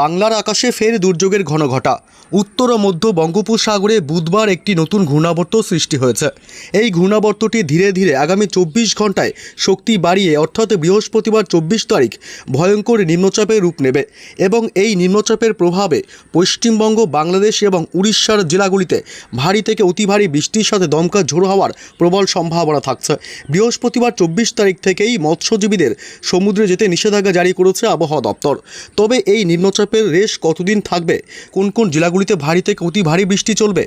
বাংলার আকাশে ফের দুর্যোগের ঘন ঘটা উত্তর ও মধ্য বঙ্গোপসাগরে বুধবার একটি নতুন ঘূর্ণাবর্ত সৃষ্টি হয়েছে। এই ঘূর্ণাবর্তটি ধীরে ধীরে আগামী চব্বিশ ঘন্টায় শক্তি বাড়িয়ে, অর্থাৎ বৃহস্পতিবার চব্বিশ তারিখ, ভয়ঙ্কর নিম্নচাপের রূপ নেবে এবং এই নিম্নচাপের প্রভাবে পশ্চিমবঙ্গ, বাংলাদেশ এবং উড়িষ্যার জেলাগুলিতে ভারী থেকে অতি ভারী বৃষ্টির সাথে দমকা ঝোড়ো হওয়ার প্রবল সম্ভাবনা থাকছে। বৃহস্পতিবার চব্বিশ তারিখ থেকেই মৎস্যজীবীদের সমুদ্রে যেতে নিষেধাজ্ঞা জারি করেছে আবহাওয়া দপ্তর। তবে এই নিম্নচাপের রেশ কতদিন থাকবে? কোন কোন জেলাগুলিতে ভারী থেকে অতি ভারী বৃষ্টি চলবে?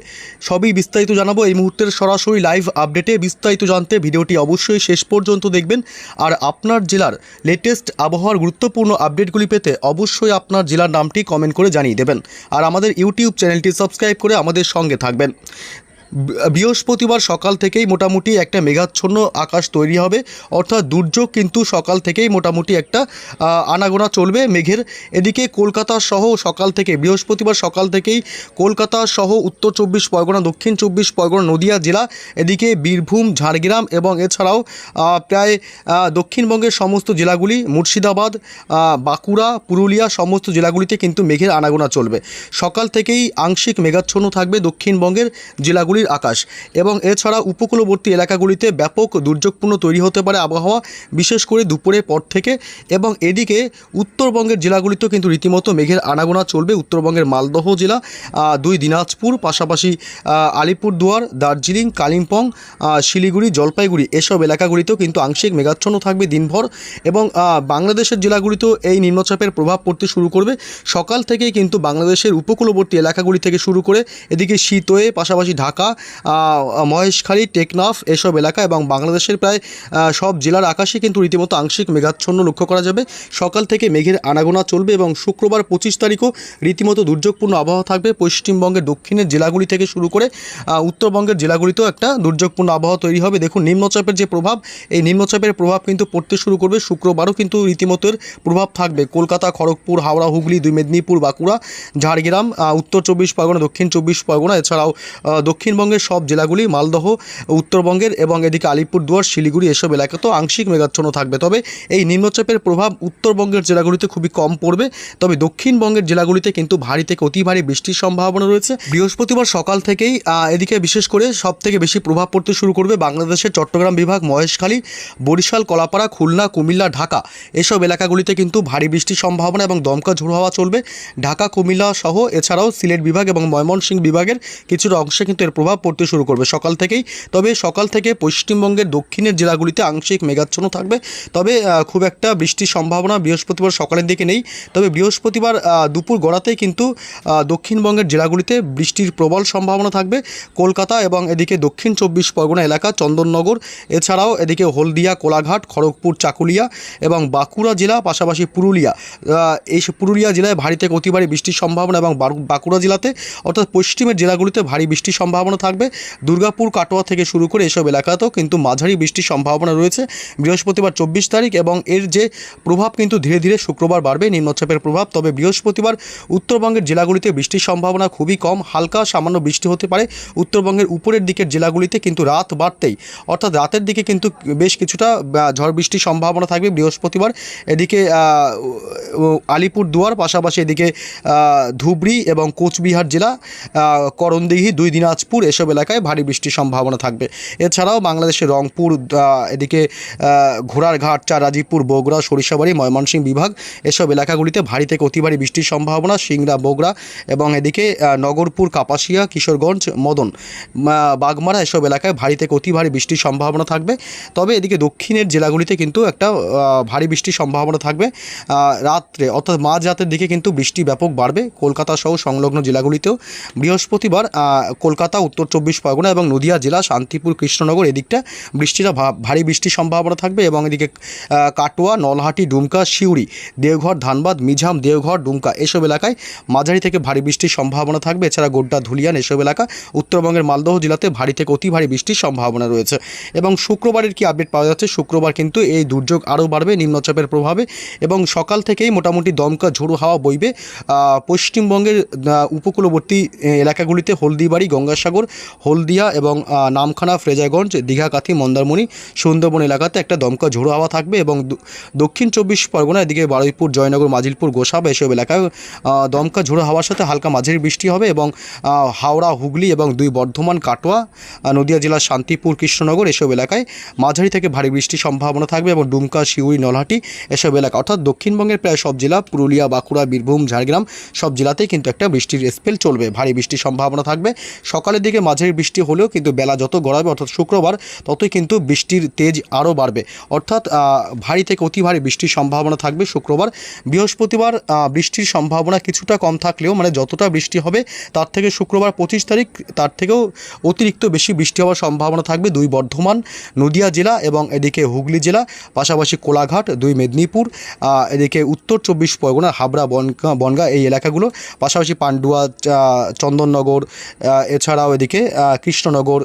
সবই বিস্তারিত জানাব এই মুহূর্তের সরাসরি লাইভ আপডেটে। বিস্তারিত জানতে ভিডিওটি অবশ্যই শেষ পর্যন্ত দেখবেন। আর আপনার জেলার লেটেস্ট আবহাওয়ার গুরুত্বপূর্ণ আপডেটগুলি পেতে অবশ্যই আপনার জেলার নামটি কমেন্ট করে জানিয়ে দেবেন। আর আমাদের ইউটিউব চ্যানেলটি সাবস্ক্রাইব করে আমাদের সঙ্গে থাকবেন। বৃহস্পতিবার সকাল থেকেই মোটামুটি একটা মেঘাচ্ছন্ন আকাশ তৈরি হবে। অর্থাৎ দুর্যোগ কিন্তু সকাল থেকেই মোটামুটি একটা আনাগোনা চলবে মেঘের। এদিকে কলকাতা সহ সকাল থেকে, বৃহস্পতিবার সকাল থেকেই কলকাতা সহ উত্তর চব্বিশ পরগনা, দক্ষিণ চব্বিশ পরগনা, নদিয়া জেলা, এদিকে বীরভূম, ঝাড়গ্রাম এবং এছাড়াও প্রায় দক্ষিণবঙ্গের সমস্ত জেলাগুলি, মুর্শিদাবাদ বাঁকুড়া, পুরুলিয়া সমস্ত জেলাগুলিতে কিন্তু মেঘের আনাগোনা চলবে। সকাল থেকেই আংশিক মেঘাচ্ছন্ন থাকবে দক্ষিণবঙ্গের জেলাগুলির আকাশ এবং এছাড়া উপকূলবর্তী এলাকাগুলিতে ব্যাপক দুর্যোগপূর্ণ তৈরি হতে পারে আবহাওয়া, বিশেষ করে দুপুরের পর থেকে এবং এদিকে উত্তরবঙ্গের জেলাগুলিতেও কিন্তু রীতিমতো মেঘের আনাগোনা চলবে। উত্তরবঙ্গের মালদহ জেলা দুই দিনাজপুর, পাশাপাশি আলিপুরদুয়ার, দার্জিলিং, কালিম্পং শিলিগুড়ি, জলপাইগুড়ি এসব এলাকাগুলিতেও কিন্তু আংশিক মেঘাচ্ছন্ন থাকবে দিনভর এবং বাংলাদেশের জেলাগুলিতেও এই নিম্নচাপের প্রভাব পড়তে শুরু করবে। সকাল থেকেই কিন্তু বাংলাদেশের উপকূলবর্তী এলাকাগুলি থেকে শুরু করে এদিকে শীতয়ে পাশাপাশি ঢাকা আহ, মহেশখালী টেকনাফ এসব এলাকা এবং বাংলাদেশের প্রায় সব জেলার আকাশে কিন্তু রীতিমতো আংশিক মেঘাচ্ছন্ন লক্ষ্য করা যাবে। সকাল থেকে মেঘের আনাগোনা চলবে এবং শুক্রবার পঁচিশ তারিখও রীতিমতো দুর্যোগপূর্ণ আবহাওয়া থাকবে। পশ্চিমবঙ্গের দক্ষিণের জেলাগুলি থেকে শুরু করে উত্তরবঙ্গের জেলাগুলিতেও একটা দুর্যোগপূর্ণ আবহাওয়া তৈরি হবে। দেখুন নিম্নচাপের যে প্রভাব এই নিম্নচাপের প্রভাব কিন্তু পড়তে শুরু করবে। শুক্রবারও কিন্তু রীতিমতো প্রভাব থাকবে। কলকাতা খড়গপুর হাওড়া হুগলি দুই মেদিনীপুর বাঁকুড়া ঝাড়গ্রাম উত্তর চব্বিশ পরগনা দক্ষিণ চব্বিশ পরগনা এছাড়াও আহ, দক্ষিণবঙ্গের সব জেলাগুলি, মালদহ, উত্তরবঙ্গের এবং এদিকে আলিপুরদুয়ার শিলিগুড়ি এসব এলাকাতেও আংশিক মেঘাচ্ছন্ন থাকবে। তবে এই নিম্নচাপের প্রভাব উত্তরবঙ্গের জেলাগুলিতে খুবই কম পড়বে। তবে দক্ষিণবঙ্গের জেলাগুলিতে কিন্তু ভারী থেকে অতি ভারী বৃষ্টির সম্ভাবনা রয়েছে। বৃহস্পতিবার সকাল থেকেই এদিকে বিশেষ করে সব থেকে বেশি প্রভাব পড়তে শুরু করবে বাংলাদেশের চট্টগ্রাম বিভাগ, মহেশখালী, বরিশাল, কলাপাড়া, খুলনা, কুমিল্লা, ঢাকা। এসব এলাকাগুলিতে কিন্তু ভারী বৃষ্টির সম্ভাবনা এবং দমকা ঝোড়ো হাওয়া চলবে। ঢাকা, কুমিল্লা সহ এছাড়াও সিলেট বিভাগ এবং ময়মনসিংহ বিভাগের কিছুটা অংশে কিন্তু এর প্রভাব পড়তে শুরু করবে সকাল থেকেই। তবে সকাল থেকে পশ্চিমবঙ্গের দক্ষিণের জেলাগুলিতে আংশিক মেঘাচ্ছন্ন থাকবে। তবে খুব একটা বৃষ্টির সম্ভাবনা বৃহস্পতিবার সকালের দিকে নেই। তবে বৃহস্পতিবার দুপুর গড়াতেই কিন্তু দক্ষিণবঙ্গের জেলাগুলিতে বৃষ্টির প্রবল সম্ভাবনা থাকবে। কলকাতা এবং এদিকে দক্ষিণ চব্বিশ পরগনা এলাকা, চন্দননগর, এছাড়াও এদিকে হলদিয়া, কোলাঘাট, খড়গপুর, চাকুলিয়া এবং বাঁকুড়া জেলা, পাশাপাশি পুরুলিয়া। এই পুরুলিয়া জেলায় ভারী থেকে অতি ভারী বৃষ্টির সম্ভাবনা এবং বাঁকুড়া জেলাতে, অর্থাৎ পশ্চিমের জেলাগুলিতে ভারী বৃষ্টির সম্ভাবনা থাকবে। দুর্গাপুর, কাটোয়া থেকে শুরু করে এসব এলাকাতেও কিন্তু মাঝারি বৃষ্টির সম্ভাবনা রয়েছে। বৃহস্পতিবার চব্বিশ তারিখ এবং এর যে প্রভাব কিন্তু ধীরে ধীরে শুক্রবার বাড়বে, নিম্নচাপের প্রভাব। তবে বৃহস্পতিবার উত্তরবঙ্গের জেলাগুলিতে বৃষ্টির সম্ভাবনা খুবই কম। হালকা সামান্য বৃষ্টি হতে পারে। উত্তরবঙ্গের উপরের দিকের জেলাগুলিতে কিন্তু রাত বাড়তেই, অর্থাৎ রাতের দিকে কিন্তু বেশ কিছুটা ঝড় বৃষ্টির সম্ভাবনা থাকবে বৃহস্পতিবার। এদিকে আলিপুর দুয়ার পাশাপাশি এদিকে ধুবড়ি এবং কোচবিহার জেলা করণদিঘি, দুই দিনাজপুর এসব এলাকায় ভারী বৃষ্টির সম্ভাবনা থাকবে। এছাড়াও বাংলাদেশের রংপুর এদিকে ঘোড়ারঘাট, চারাজিপুর, বগুড়া, সরিষাবাড়ি, ময়মনসিংহ বিভাগ এসব এলাকাগুলিতে ভারী থেকে অতি ভারী বৃষ্টির সম্ভাবনা সিংড়া, বগুড়া এবং এদিকে নগরপুর, কাপাসিয়া, কিশোরগঞ্জ, মদন বাগমারা এসব এলাকায় ভারী থেকে অতি ভারী বৃষ্টির সম্ভাবনা থাকবে। তবে এদিকে দক্ষিণের জেলাগুলিতে কিন্তু একটা ভারী বৃষ্টির সম্ভাবনা থাকবে। রাত্রে, অর্থাৎ মাঝ রাতের দিকে কিন্তু বৃষ্টি ব্যাপক বাড়বে। কলকাতা সহ সংলগ্ন জেলাগুলিতেও বৃহস্পতিবার কলকাতা উত্তর চব্বিশ পরগনা এবং নদিয়া জেলা, শান্তিপুর, কৃষ্ণনগর, এদিকটা বৃষ্টিটা ভারী বৃষ্টির সম্ভাবনা থাকবে এবং এদিকে কাটোয়া, নলহাটি, ডুমকা শিউড়ি দেওঘর, ধানবাদ মিঝাম দেওঘর, ডুমকা এসব এলাকায় মাঝারি থেকে ভারী বৃষ্টির সম্ভাবনা থাকবে। এছাড়া গোড্ডা, ধুলিয়ান এসব এলাকা উত্তরবঙ্গের মালদহ জেলাতে ভারী থেকে অতি ভারী বৃষ্টির সম্ভাবনা রয়েছে। এবং শুক্রবারের কি আপডেট পাওয়া যাচ্ছে? শুক্রবার কিন্তু এই দুর্যোগ আরও বাড়বে নিম্নচাপের প্রভাবে এবং সকাল থেকেই মোটামুটি দমকা, ঝোড়ো হাওয়া বইবে। পশ্চিমবঙ্গের উপকূলবর্তী এলাকাগুলিতে হলদিবাড়ি, গঙ্গাসাগর হলদিয়া এবং নামখানা ফ্রেজাগঞ্জ দীঘাকাথি, মন্দারমণি, সুন্দরবন এলাকাতে একটা দমকা ঝোড়ো হাওয়া থাকবে এবং দক্ষিণ চব্বিশ পরগনা, এদিকে বারুইপুর, জয়নগর, মাজিলপুর গোসাবা এসব এলাকায় দমকা ঝোড়ো হাওয়ার সাথে হালকা মাঝারি বৃষ্টি হবে এবং হাওড়া, হুগলি এবং দুই বর্ধমান, কাটোয়া নদিয়া জেলার শান্তিপুর, কৃষ্ণনগর এসব এলাকায় মাঝারি থেকে ভারী বৃষ্টির সম্ভাবনা থাকবে এবং ডুমকা শিউরি নলহাটি এসব এলাকা। অর্থাৎ দক্ষিণবঙ্গের প্রায় সব জেলা, পুরুলিয়া, বাঁকুড়া, বীরভূম, ঝাড়গ্রাম সব জেলাতেই কিন্তু একটা বৃষ্টির স্পেল চলবে, ভারী বৃষ্টির সম্ভাবনা থাকবে। সকালের দিকে মাঝারি বৃষ্টি হলেও কিন্তু বেলা যত গড়াবে, অর্থাৎ শুক্রবার, ততই কিন্তু বৃষ্টির তেজ আরও বাড়বে। অর্থাৎ ভারী থেকে অতি ভারী বৃষ্টির সম্ভাবনা থাকবে শুক্রবার। বৃহস্পতিবার বৃষ্টির সম্ভাবনা কিছুটা কম থাকলেও মানে যতটা বৃষ্টি হবে, তার থেকে শুক্রবার পঁচিশ তারিখ, তার থেকেও অতিরিক্ত বেশি বৃষ্টি হওয়ার সম্ভাবনা থাকবে দুই বর্ধমান, নদিয়া জেলা এবং এদিকে হুগলি জেলা, পাশাপাশি কোলাঘাট, দুই মেদিনীপুর এদিকে উত্তর চব্বিশ পরগনা, হাবড়া, বনগা বনগা এই এলাকাগুলো, পাশাপাশি পান্ডুয়া চন্দননগর এছাড়াও আহ, কৃষ্ণনগর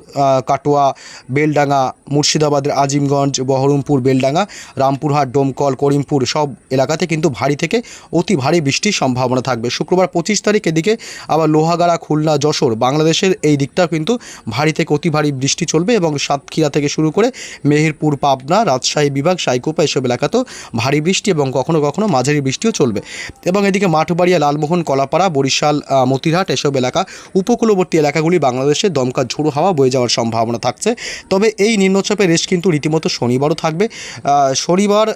কাটোয়া বেলডাঙ্গা মুর্শিদাবাদের আজিমগঞ্জ বহরমপুর বেলডাঙ্গা রামপুরহাট ডোমকল করিমপুর সব এলাকাতে কিন্তু ভারী থেকে অতি ভারী বৃষ্টির সম্ভাবনা থাকবে। শুক্রবার পঁচিশ তারিখ এদিকে আবার লোহাগাড়া খুলনা যশোর বাংলাদেশের এই দিকটা কিন্তু ভারী থেকে অতি ভারী বৃষ্টি চলবে এবং সাতক্ষীরা থেকে শুরু করে মেহেরপুর পাবনা রাজশাহী বিভাগ সাইকোপা এসব এলাকাতেও ভারী বৃষ্টি এবং কখনো কখনো মাঝারি বৃষ্টিও চলবে। এবং এদিকে মাঠবাড়িয়া লালমোহন কলাপাড়া বরিশাল মতিরহাট এসব এলাকা উপকূলবর্তী এলাকাগুলি বাংলাদেশে দমকা ঝোড়ো হাওয়া বয়ে যাওয়ার সম্ভাবনা থাকছে। তবে এই নিম্নচাপের রেশ কিন্তু রীতিমতো শনিবারও থাকবে। শনিবার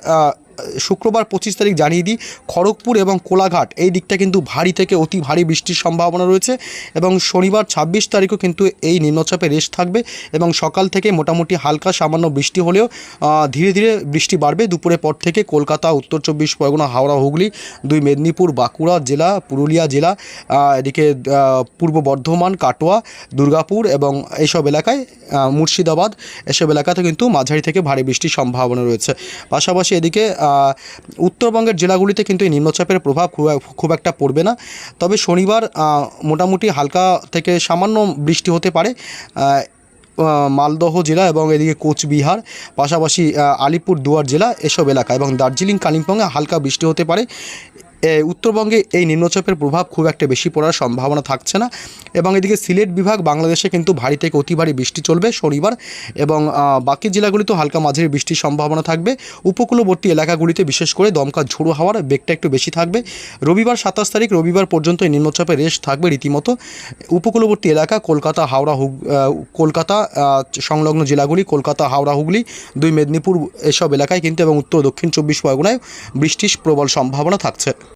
শুক্রবার পঁচিশ তারিখ জানিয়ে দিই, খড়গপুর এবং কোলাঘাট, এই দিকটা কিন্তু ভারী থেকে অতি ভারী বৃষ্টির সম্ভাবনা রয়েছে এবং শনিবার ছাব্বিশ তারিখও কিন্তু এই নিম্নচাপে রেস্ট থাকবে এবং সকাল থেকে মোটামুটি হালকা সামান্য বৃষ্টি হলেও ধীরে ধীরে বৃষ্টি বাড়বে। দুপুরের পর থেকে কলকাতা, উত্তর চব্বিশ, পরগনা, হাওড়া, হুগলি, দুই মেদিনীপুর, বাঁকুড়া জেলা, পুরুলিয়া জেলা এদিকে পূর্ব বর্ধমান, কাটোয়া, দুর্গাপুর এবং এইসব এলাকায় মুর্শিদাবাদ, এসব এলাকাতে কিন্তু মাঝারি থেকে ভারী বৃষ্টির সম্ভাবনা রয়েছে। পাশাপাশি এদিকে উত্তরবঙ্গের জেলাগুলিতে কিন্তু এই নিম্নচাপের প্রভাব খুব খুব একটা পড়বে না। তবে শনিবার মোটামুটি হালকা থেকে সামান্য বৃষ্টি হতে পারে মালদহ জেলা এবং এদিকে কোচবিহার, পাশাপাশি আলিপুর দুয়ার জেলা এসব এলাকা এবং দার্জিলিং, কালিম্পংয়ে হালকা বৃষ্টি হতে পারে। উত্তরবঙ্গে এই নিম্নচাপের প্রভাব খুব একটা বেশি পড়ার সম্ভাবনা থাকছে না। এবং এদিকে সিলেট বিভাগ বাংলাদেশে কিন্তু ভারী থেকে অতি ভারী বৃষ্টি চলবে শনিবার এবং বাকি জেলাগুলিতেও হালকা মাঝারি বৃষ্টির সম্ভাবনা থাকবে। উপকূলবর্তী এলাকাগুলিতে বিশেষ করে দমকা ঝোড়ো হাওয়ার বেগটা একটু বেশি থাকবে। রবিবার সাতাশ তারিখ, রবিবার পর্যন্ত এই নিম্নচাপের রেস্ট থাকবে রীতিমতো। উপকূলবর্তী এলাকা কলকাতা, হাওড়া, হুগ কলকাতা সংলগ্ন জেলাগুলি কলকাতা, হাওড়া, হুগলি, দুই মেদিনীপুর এসব এলাকায় কিন্তু এবং উত্তর দক্ষিণ চব্বিশ পরগনায় বৃষ্টির প্রবল সম্ভাবনা থাকছে।